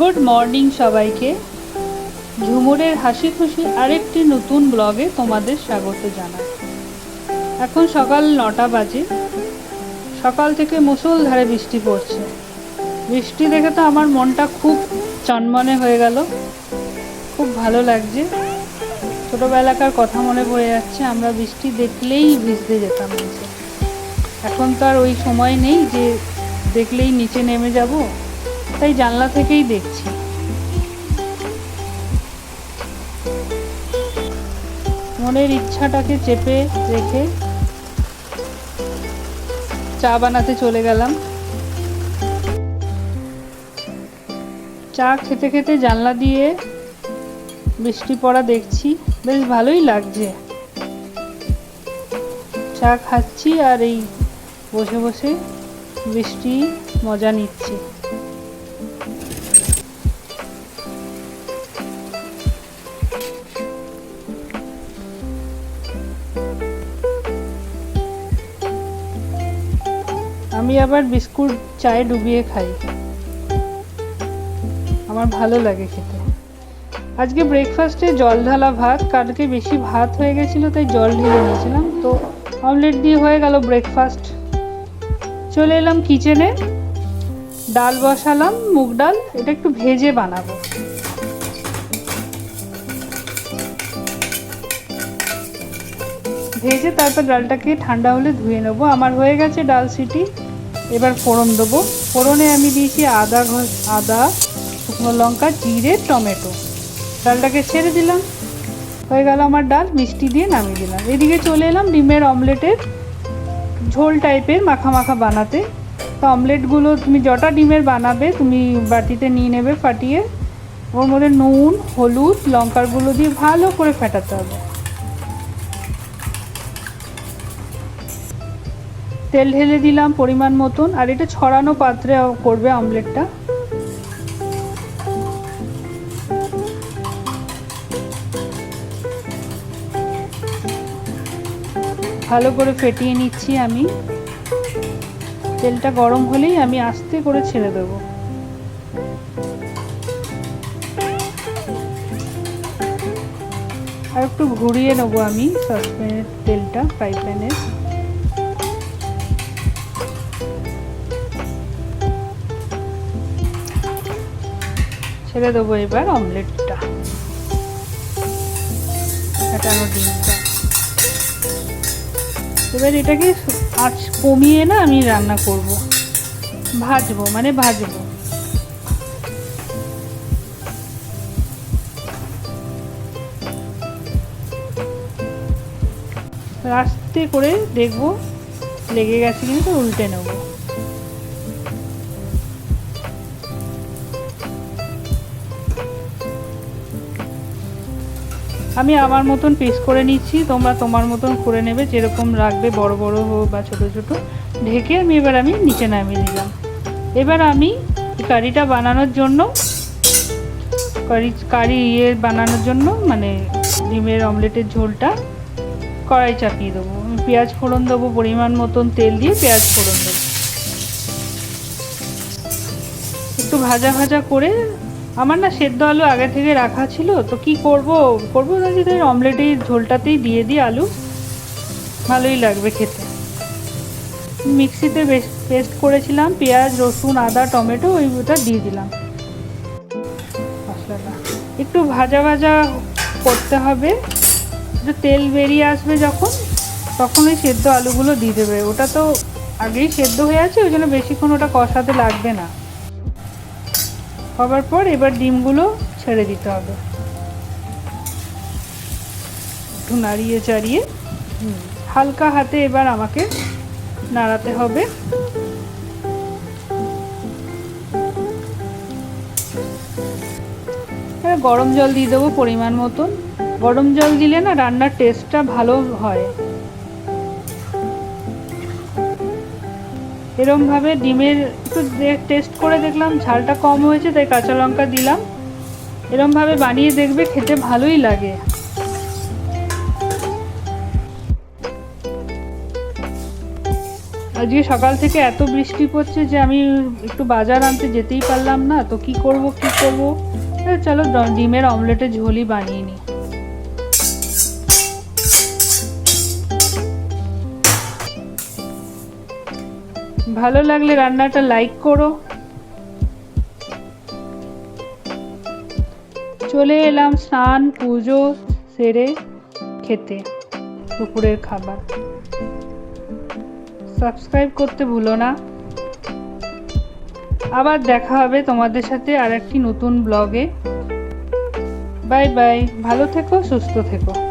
Good morning সবাইকে। ঝুমুরের হাসি খুশি আরেকটি নতুন ব্লগে তোমাদের স্বাগত জানাই এখন সকাল নটা বাজে। সকাল থেকে মুষলধারে বৃষ্টি পড়ছে। বৃষ্টি দেখে তো আমার মনটা খুব চনমনে হয়ে গেল। খুব ভালো লাগছে। ছোটোবেলাকার কথা মনে পড়ে যাচ্ছে, আমরা বৃষ্টি দেখলেই ভিজতে যেতাম এখন তো আর ওই সময় নেই যে দেখলেই নিচে নেমে যাব। তাই জানলা থেকেই দেখছি। মনের ইচ্ছাটাকে চেপে রেখে চা বানাতে চলে গেলাম। চা খেতে খেতে জানলা দিয়ে বৃষ্টি পড়া দেখছি, বেশ ভালোই লাগছে। চা খাচ্ছি আর এই বসে বসে বৃষ্টি মজা নিচ্ছি। আমি আবার বিস্কুট চায়ে ডুবিয়ে খাই। আমার ভালো লাগে খেতে। আজকে ব্রেকফাস্টে জল ঢালা ভাত, কালকে বেশি ভাত হয়ে গেছিল, তাই জল ঢেলে নিয়েছিলাম। তো অমলেট দিয়ে হয়ে গেল ব্রেকফাস্ট চলে এলাম কিচেনে ডাল বসালাম, মুগ ডাল, এটা একটু ভেজে বানাবো। ভেজে তারপর ডালটাকে ঠান্ডা হলে ধুয়ে নেব। আমার হয়ে গেছে ডাল সিটি। এবার ফোড়ন দেবো। ফোড়নে আমি দিয়েছি আদা আদা, শুকনো লঙ্কা, জিরে, টমেটো। ডালটাকে ছেড়ে দিলাম। হয়ে গেল আমার ডাল, মিষ্টি দিয়ে নামিয়ে দিলাম। এদিকে চলে এলাম ডিমের অমলেটের ঝোল টাইপের মাখা মাখা বানাতে। তো অমলেটগুলো তুমি যটা ডিমের বানাবে, তুমি বাটিতে নিয়ে নেবে ফাটিয়ে। ওর মধ্যে নুন, হলুদ, লঙ্কার গুঁড়ো দিয়ে ভালো করে ফেটাতে হবে। তেল ঢেলে দিলাম পরিমাণ মতন, আর এটা ছড়ানো পাত্রে করবে অমলেটটা। ভালো করে ফেটিয়ে নিচ্ছি আমি। তেলটা গরম হলেই আমি আস্তে করে ছেড়ে দেবো। আর একটু ঘুরিয়ে নেব আমি সসপ্যানের তেলটা, ফ্রাই প্যানের। ছেড়ে দেবো এবার অমলেটটা। ফেটানো ডিমটা। এবার এটাকে আঁচ কমিয়ে না আমি রান্না করব। ভাজবো মানে ভাজবো। আস্তে করে দেখব, লেগে গেছে কিন্তু উল্টে নেব। আমি আমার মতন পিস করে নিচ্ছি, তোমরা তোমার মতন করে নেবে, যেরকম রাখবে বড় বড় হোক বা ছোটো ছোটো। ঢেকে আমি এবার আমি নিচে নামিয়ে নিলাম। এবার আমি কারিটা বানানোর জন্য, কারি কারি ইয়ে বানানোর জন্য মানে ডিমের অমলেটের ঝোলটা কড়াই চাপিয়ে দেবো। পেঁয়াজ ফোড়ন দেবো, পরিমাণ মতন তেল দিয়ে পেঁয়াজ ফোড়ন দেবো। একটু ভাজা ভাজা করে আমার না সেদ্ধ আলু আগে থেকে রাখা ছিল, তো কি করব? করব না যে তাই অমলেটের ঝোলটাতেই দিয়ে দিই আলু। ভালোই লাগবে খেতে। মিক্সিতে পেস্ট করেছিলাম, পেঁয়াজ, রসুন, আদা, টমেটো ওইটা দিয়ে দিলাম। একটু ভাজা ভাজা করতে হবে। তেল বেরিয়ে আসবে যখন, তখন ওই সেদ্ধ আলুগুলো দিয়ে দেবে। ওটা তো আগেই সেদ্ধ হয়ে আছে, ওই জন্য বেশিক্ষণ ওটা কষাতে লাগবে না। হবার পর এবার ডিমগুলো ছেড়ে দিতে হবে। একটু নাড়িয়ে চাড়িয়ে হালকা হাতে এবার আমাকে নাড়াতে হবে। গরম জল দিয়ে দেবো পরিমাণ মতন। গরম জল দিলে না রান্নার টেস্টটা ভালো হয়। এরমভাবে ডিমের একটু টেস্ট করে দেখলাম, ঝালটা কম হয়েছে, তাই কাঁচা লঙ্কা দিলাম। এরমভাবে বানিয়ে দেখবে, খেতে ভালোই লাগে। আজকে সকাল থেকে এত বৃষ্টি পড়ছে যে আমি একটু বাজার আনতে যেতেই পারলাম না, তো কি করব কি করব? চলো ডিমের অমলেটের ঝোলই বানিয়ে নিই। ভালো লাগলে রান্নাটা লাইক করো। চলে এলাম স্নান, পুজো সেরে খেতে, দুপুরের খাবার। সাবস্ক্রাইব করতে ভুলো না। আবার দেখা হবে তোমাদের সাথে আর একটি নতুন ব্লগে বাই বাই ভালো থেকো, সুস্থ থেকো।